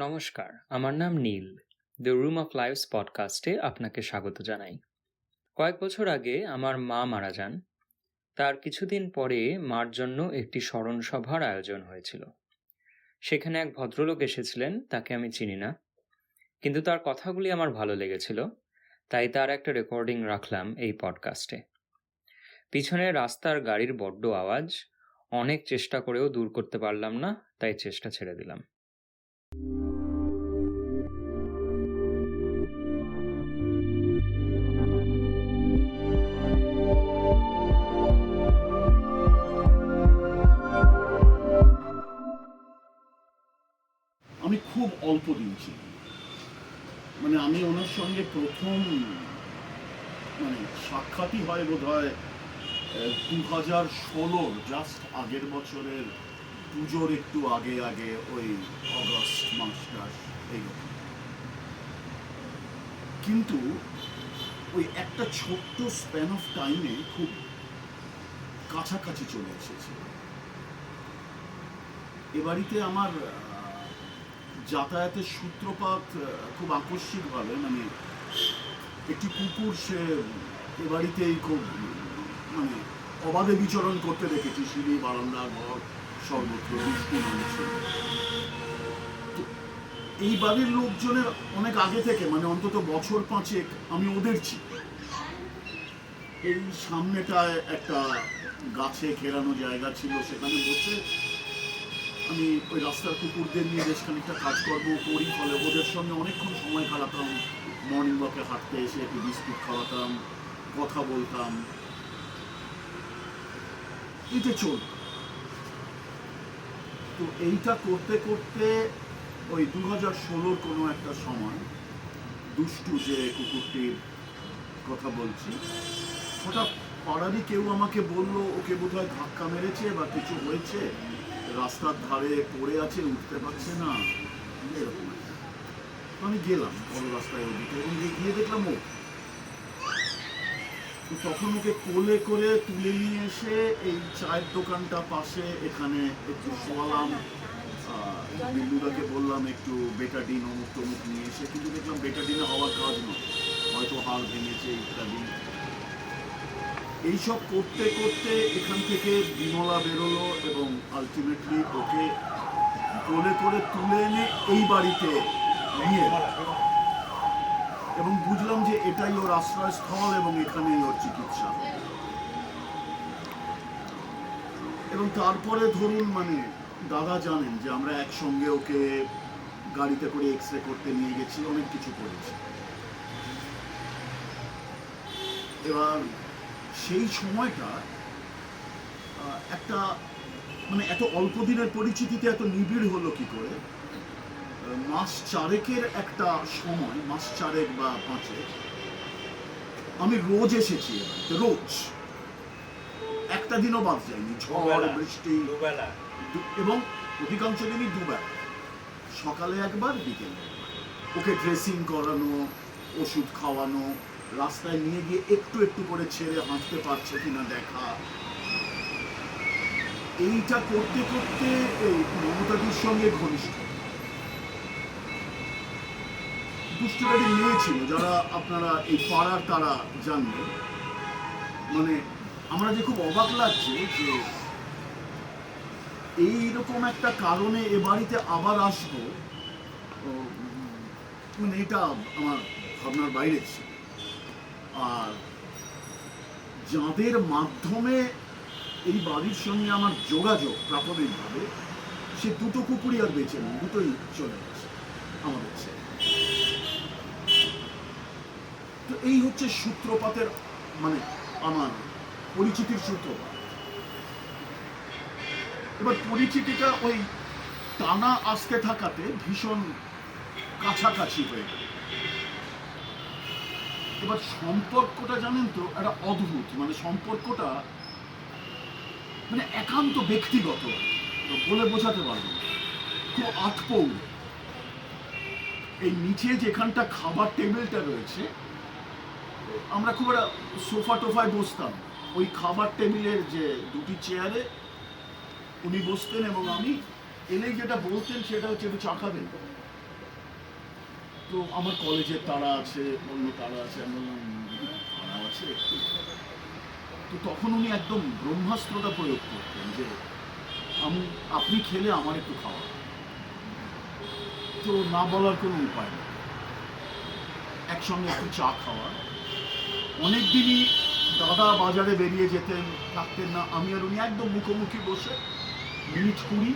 নমস্কার, আমার নাম Neel. The room of life's পডকাস্টে আপনাকে স্বাগত জানাই। কয়েক বছর আগে আমার মা মারা যান। তার কিছুদিন পরে মার জন্য একটি স্মরণ সভার আয়োজন হয়েছিল। সেখানে এক ভদ্রলোক এসেছিলেন, তাকে আমি চিনি না। কিন্তু তার কথাগুলি আমার ভালো লেগেছিল, তাই তার একটা রেকর্ডিং রাখলাম এই পডকাস্টে পিছনে রাস্তার গাড়ির বড্ড আওয়াজ, অনেক চেষ্টা করেও দূর করতে পারলাম না, তাই চেষ্টা ছেড়ে দিলাম। আমি খুব অল্প দিন ছিলাম মানে আমি ওনার সঙ্গে প্রথম মানে সাক্ষাৎই হয় বোধ হয় দু হাজার ষোলোর জাস্ট আগের বছরের পুজোর একটু আগে আগে ওই অগস্ট মাসটা এইরকম কিন্তু ওই একটা ছোট্ট স্প্যান অফ টাইমে খুব কাছাকাছি চলে এসেছে। এ বাড়িতে আমার যাতায়াতের সূত্রপাত খুব আকস্মিকভাবে মানে একটি কুকুর সে এ বাড়িতেই খুব মানে অবাধে বিচরণ করতে দেখেছি, সিঁড়ি, বারান্দা, ঘর, সর্বত্র বৃষ্টি তো এই বাড়ির লোকজনের অনেক আগে থেকে মানে অন্তত বছর পাঁচেক আমি ওদের ছিল এই সামনেটায় একটা গাছে ঘেরানো জায়গা ছিল, সেখানে বসে আমি ওই রাস্তার কুকুরদের নিয়ে বেশ খানিকটা কাজ কাজকর্ম করি, ফলে ওদের সঙ্গে অনেকক্ষণ সময় কাটাতাম। মর্নিং ওয়াকে হাঁটতে এসে একটু বিস্কুট খাওয়াতাম, কথা বলতাম। এতে চলত তো এইটা করতে করতে ওই দু হাজার ষোলোর কোনো একটা সময় দুষ্টু যে কুকুরটির কথা বলছি, হঠাৎ পাড়ারই কেউ আমাকে বলল, ওকে বোধহয় ধাক্কা মেরেছে বা কিছু হয়েছে? রাস্তার ধারে পড়ে আছে, উঠতে পারছে না। এরকম একটা। আমি গেলাম, বড় রাস্তায় ওদিকে, এবং গিয়ে- দেখলাম ও। তো তখন ওকে কোলে করে তুলে নিয়ে এসে এই চায়ের দোকানটা পাশে এখানে একটু শোয়ালাম বিন্দুদাকে বললাম, একটু বেটাডিন অমুক টমুক নিয়ে এসে। কিন্তু দেখলাম বেটাডিনে হওয়ার কাজ নয়। হয়তো হাল ভেঙেছে, ইত্যাদি। এইসব করতে করতে এখান থেকে বিমলা বেরোলো এবং আলটিমেটলি ওকে কোলে করে তুলে এনে এই বাড়িতে নিয়ে এবং বুঝলাম যে এটাই ওর আশ্রয়স্থল এবং এখানেই ওর চিকিৎসা। এবং তারপরে ধরুন মানে দাদা জানেন যে আমরা একসঙ্গে ওকে গাড়িতে করে এক্স রে করতে নিয়ে গেছি, অনেক কিছু করেছি। এবার সেই সময়টা একটা মানে এত অল্প দিনের পরিচিতিতে এত নিবিড় হলো কি করে? মাস চারেকের একটা সময় মাস চারেক বা পাঁচেক আমি রোজ এসেছি রোজ। একটা দিনও বাদ যায়নি ঝড়। বৃষ্টি এবং অধিকাংশ দিনই দুবেলা। সকালে একবার বিকেলে ওকে ড্রেসিং করানো ওষুধ খাওয়ানো রাস্তায় নিয়ে গিয়ে একটু একটু করে ছেড়ে হাঁটতে পারছে কিনা দেখা। এইটা করতে করতে মমতাদির সঙ্গে ঘনিষ্ঠ। দুষ্টুকারী মেয়ে ছিল যারা আপনারা এই পাড়ার তারা জানবেন। মানে আমরা যে খুব অবাক লাগছে যে এইরকম একটা কারণে এ বাড়িতে আবার আসব। মানে এটা আমার ভাবনার বাইরে ছিল। আর যাদের মাধ্যমে এই বাড়ির সঙ্গে আমার যোগাযোগ প্রাথমিকভাবে, সে দুটো কুকুরই আর বেঁচে নেই, দুটোই চলে গেছে আমাদের ছেলে তো এই হচ্ছে সূত্রপাতের মানে আমার পরিচিতির সূত্রপাত। এবার পরিচিতিটা ওই টানা আসতে থাকাতে ভীষণ কাছাকাছি হয়ে গেল। এবার সম্পর্কটা জানেন তো একটা অদ্ভুত মানে সম্পর্কটা মানে একান্ত ব্যক্তিগত বলে বোঝাতে পারব খুব আটপৌ এই নিচে যেখানটা খাবার টেবিলটা রয়েছে, আমরা খুব একটা সোফা টোফায় বসতাম। ওই খাবার টেবিলের যে দুটি চেয়ারে উনি বসতেন এবং আমি, এলেই যেটা বলতেন সেটা হচ্ছে একটু চা খাবেন তো আমার কলেজের তারা আছে, অন্য তারা আছে তারা আছে। তো তখন উনি একদম ব্রহ্মাস্ত্রটা প্রয়োগ করতেন যে, আমি, আপনি খেলে আমার একটু খাওয়া। তো না বলার কোনো উপায় নেই। একসঙ্গে একটু চা খাওয়া। অনেক দিনই দাদা বাজারে বেরিয়ে যেতেন, থাকতেন না। আমি আর উনি একদম মুখোমুখি বসে মিনিট কুড়ি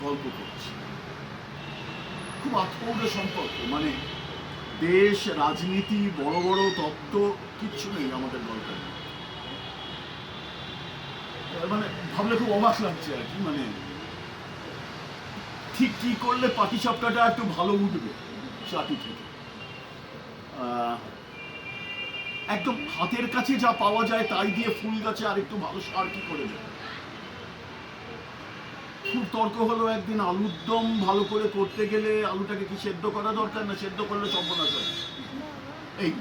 গল্প করছি। খুব আত্মৌড়ে সম্পর্ক মানে দেশ, রাজনীতি, বড় বড় তত্ত্ব, কিচ্ছু নেই আমাদের গল্পে। মানে ভাবলে খুব অবাক লাগছে আর কি মানে ঠিক কি করলে পাটিসাপটাটা একটু ভালো উঠবে চাটু থেকে? একদম হাতের কাছে যা পাওয়া যায় তাই দিয়ে ফুল গাছে আর একটু ভালো সার কি করে দেবে? খুব তর্ক হলো একদিন আলুর দম ভালো করে করতে গেলে আলুটাকে কি সেদ্ধ করা দরকার না সেদ্ধ করলে সর্বনাশ হয় এই।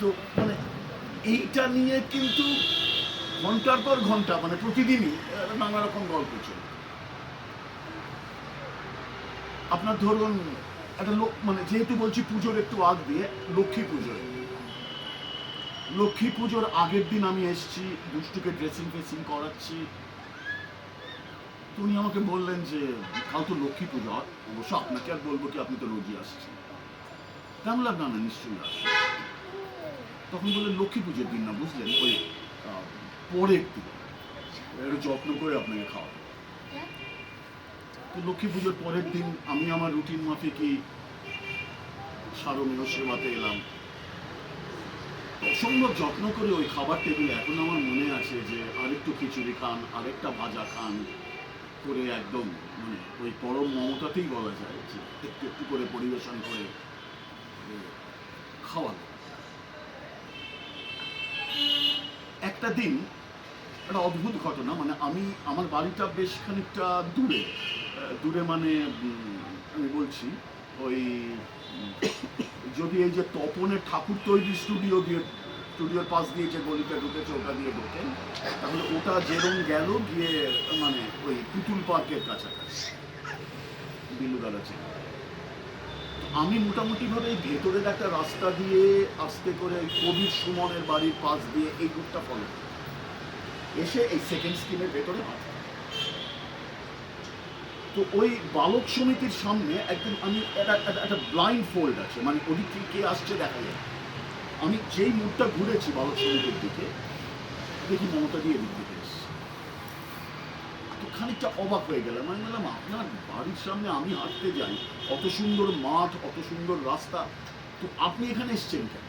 তো মানে এইটা নিয়ে কিন্তু ঘণ্টার পর ঘণ্টা মানে প্রতিদিনই নানা রকম গল্প চলে। আপনার ধরুন একটা লোক মানে যেহেতু বলছি পুজোর একটু আগ দিয়ে, লক্ষ্মী পুজোর লক্ষ্মী পুজোর আগের দিন আমি এসেছি, দুষ্টুকে ড্রেসিং ফেসিং করাচ্ছি তো উনি আমাকে বললেন যে, কাল তো লক্ষ্মী পুজো, অবশ্য আপনাকে আর বলব কি, আপনি তো রোজই আসছেন। তা আমি না নিশ্চয়ই আসছেন তখন বললেন, লক্ষ্মী পুজোর দিন না, বুঝলেন? ওই পরের দিন। একটু যত্ন করে আপনাকে খাওয়াবো। তো লক্ষ্মী পুজোর পরের দিন আমি আমার রুটিন মাফিকই সারমীয় সেবাতে এলাম। অসম্ভব যত্ন করে ওই খাবার টেবিলে, এখন আমার মনে আছে যে, আরেকটু খিচুড়ি খান, আরেকটা ভাজা খান করে একদম মানে ওই পরম মমতাতেই বলা যায় যে একটু একটু করে পরিবেশন করে এ, খাওয়ানো। একটা দিন একটা অদ্ভুত ঘটনা মানে আমি আমার বাড়িটা বেশ খানিকটা দূরে দূরে মানে আমি বলছি ওই যদি এই যে তপনের ঠাকুর তৈরি স্টুডিও দিয়ে স্টুডিওর পাশ দিয়ে যে গলিটা ঢুকেছে, ওটা দিয়ে ঢোকেন তাহলে ওটা যেরম গেল, গিয়ে মানে ওই পুতুল পার্কের কাছাকাছি। বিলুদারা ছিল আমি মোটামুটি ভাবে এই ভেতরের একটা রাস্তা দিয়ে আস্তে করে কবির সুমনের বাড়ির পাশ দিয়ে এই রুটটা ফলো এসে এই সেকেন্ড স্কিমের ভেতরে। তো ওই বালক সমিতির সামনে একদম আমি, একটা, একটা- ব্লাইন্ড ফোল্ড আছে। মানে ওদিক থেকে কে আসছে দেখা যায়। আমি যেই মুখটা ঘুরেছি বালক সমিতির দিকে, দেখি মমতা দিয়ে এদিক দিকে এসছে। তো খানিকটা অবাক হয়ে গেলাম। আমি বললাম, আপনার বাড়ির সামনে আমি হাঁটতে যাই, অত সুন্দর মাঠ, অত সুন্দর রাস্তা, তো আপনি এখানে এসছেন কেন?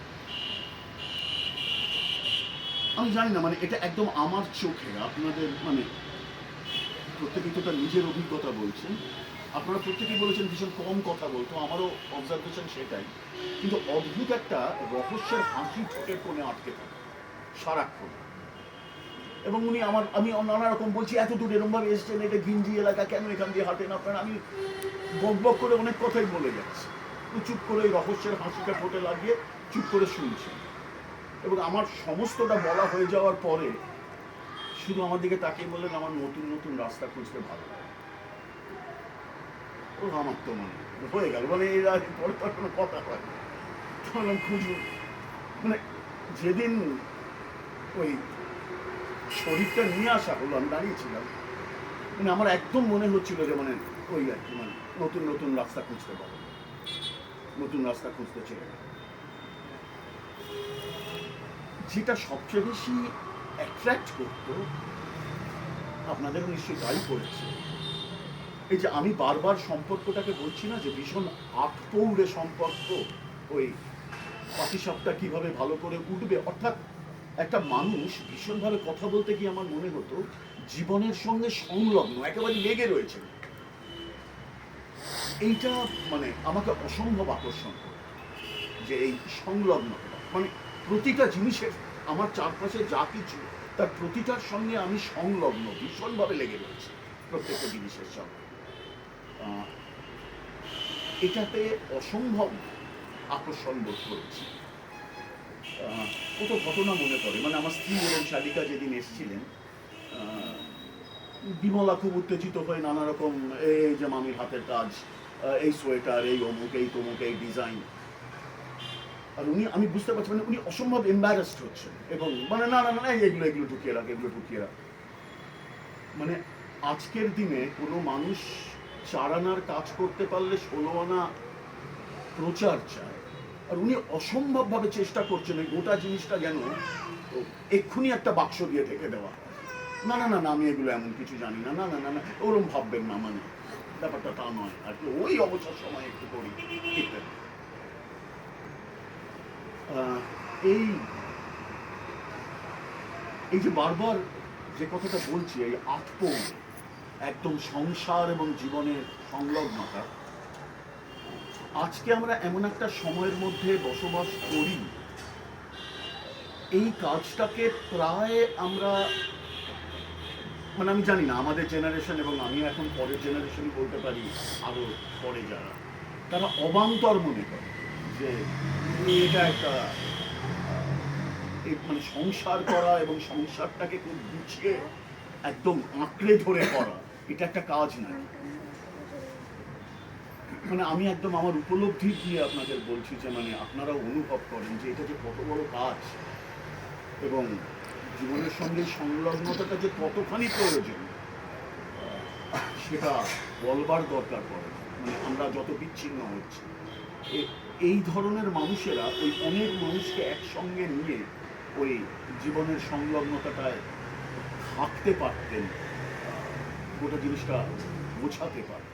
আমি জানি না মানে এটা একদম আমার চোখে, আপনাদের মানে প্রত্যেকেই তো তার নিজের অভিজ্ঞতা বলছেন। আপনারা প্রত্যেকেই বলেছেন ভীষণ কম কথা বলতো, আমারও অবজারভেশন সেটাই। কিন্তু অদ্ভুত একটা রহস্যের হাসি ঠোঁটের কোণে আটকে থাকে, সারাক্ষণ। এবং উনি আমার, আমি নানা রকম বলছি, এত দূর এরমভাবে এসছেন, এটা গিঞ্জি এলাকা, কেন এখান দিয়ে হাঁটেন আপনারা? আমি বক বক করে অনেক কথাই বলে যাচ্ছি। তো চুপ করে ওই রহস্যের হাসিটা ঠোঁটে লাগিয়ে চুপ করে শুনছেন। এবং আমার সমস্তটা বলা হয়ে যাওয়ার পরে শুধু আমার দিকে তাকিয়ে বললেন, আমার নতুন নতুন রাস্তা খুঁজতে ভালো লাগে। ও আমার তো মনে হয়ে গেল মানে এর আর পরে তো কোনো কথা হয় না। তো বললাম খুঁজুন মানে যেদিন ওই শরীরটা নিয়ে আসা হলো আমি দাঁড়িয়েছিলাম মানে আমার একদম মনে হচ্ছিল যে মানে ওই আর কি মানে নতুন নতুন রাস্তা খুঁজতে পারব নতুন রাস্তা খুঁজতে চলে যেটা সবচেয়ে বেশি অ্যাট্রাক্ট করতো আপনাদের নিশ্চয়ই তাই করেছে এই যে আমি বারবার সম্পর্কটাকে বলছি না যে ভীষণ আটপৌড়ে সম্পর্ক, ওই পাটিসাপটা কীভাবে ভালো করে উঠবে? অর্থাৎ একটা মানুষ ভীষণভাবে কথা বলতে গিয়ে আমার মনে হতো জীবনের সঙ্গে সংলগ্ন, একেবারে লেগে রয়েছে। এইটা মানে আমাকে অসম্ভব আকর্ষণ করে যে এই সংলগ্নতা মানে প্রতিটা জিনিসের আমার চারপাশে যা কিছু, তার প্রতিটার সঙ্গে আমি সংলগ্ন, ভীষণভাবে লেগে রয়েছে প্রত্যেকটা জিনিসের সঙ্গে। এটাতে অসম্ভব আকর্ষণ বোধ করেছি। কত ঘটনা মনে পড়ে। মানে আমার স্ত্রী এবং শালিকা যেদিন এসেছিলেন বিমলা খুব উত্তেজিত হয়ে নানা রকম এই যে মামির হাতের কাজ এই সোয়েটার, এই অমুক, এই তমুক, এই ডিজাইন। আর উনি, আমি বুঝতে পারছি মানে উনি অসম্ভব এম্বারাসড হচ্ছেন এবং মানে না না না এগুলো এগুলো ঢুকিয়ে রাখ, এগুলো ঢুকিয়ে রাখ। মানে আজকের দিনে কোনো মানুষ চার আনার কাজ করতে পারলে ষোলো আনা প্রচার চায়। আর উনি অসম্ভবভাবে চেষ্টা করছেন এই গোটা জিনিসটা যেন এক্ষুনি একটা বাক্স দিয়ে ঢেকে দেওয়া। না না না না, আমি এগুলো এমন কিছু জানি না। না না না না, ওরম ভাববেন না মানে ব্যাপারটা তা নয়। আর কি ওই অবসর সময় একটু করি। এই এই যে বারবার যে কথাটা বলছি, এই আটপৌর একদম সংসার এবং জীবনের সংলগ্নতা। আজকে আমরা এমন একটা সময়ের মধ্যে বসবাস করি। এই কাজটাকে প্রায় আমরা মানে আমি জানি না, আমাদের জেনারেশন এবং আমি এখন পরের জেনারেশন বলতে পারি, আরও পরে যারা। তারা অবান্তর মনে করে যে এটা একটা মানে সংসার করা এবং সংসারটাকে খুব গুছিয়ে একদম আঁকড়ে ধরে করা। এটা একটা কাজ না। মানে আমি একদম আমার উপলব্ধি দিয়ে আপনাদের বলছি যে মানে আপনারা অনুভব করেন যে এটা যে কত বড় কাজ এবং জীবনের সঙ্গে সংলগ্নতাটা যে কতখানি প্রয়োজন, সেটা বলবার দরকার পড়ে। মানে আমরা যত বিচ্ছিন্ন হচ্ছি এই ধরনের মানুষেরা ওই অনেক মানুষকে একসঙ্গে নিয়ে ওই জীবনের সংলগ্নতাটায় থাকতে পারতেন। গোটা জিনিসটা বোঝাতে পারতেন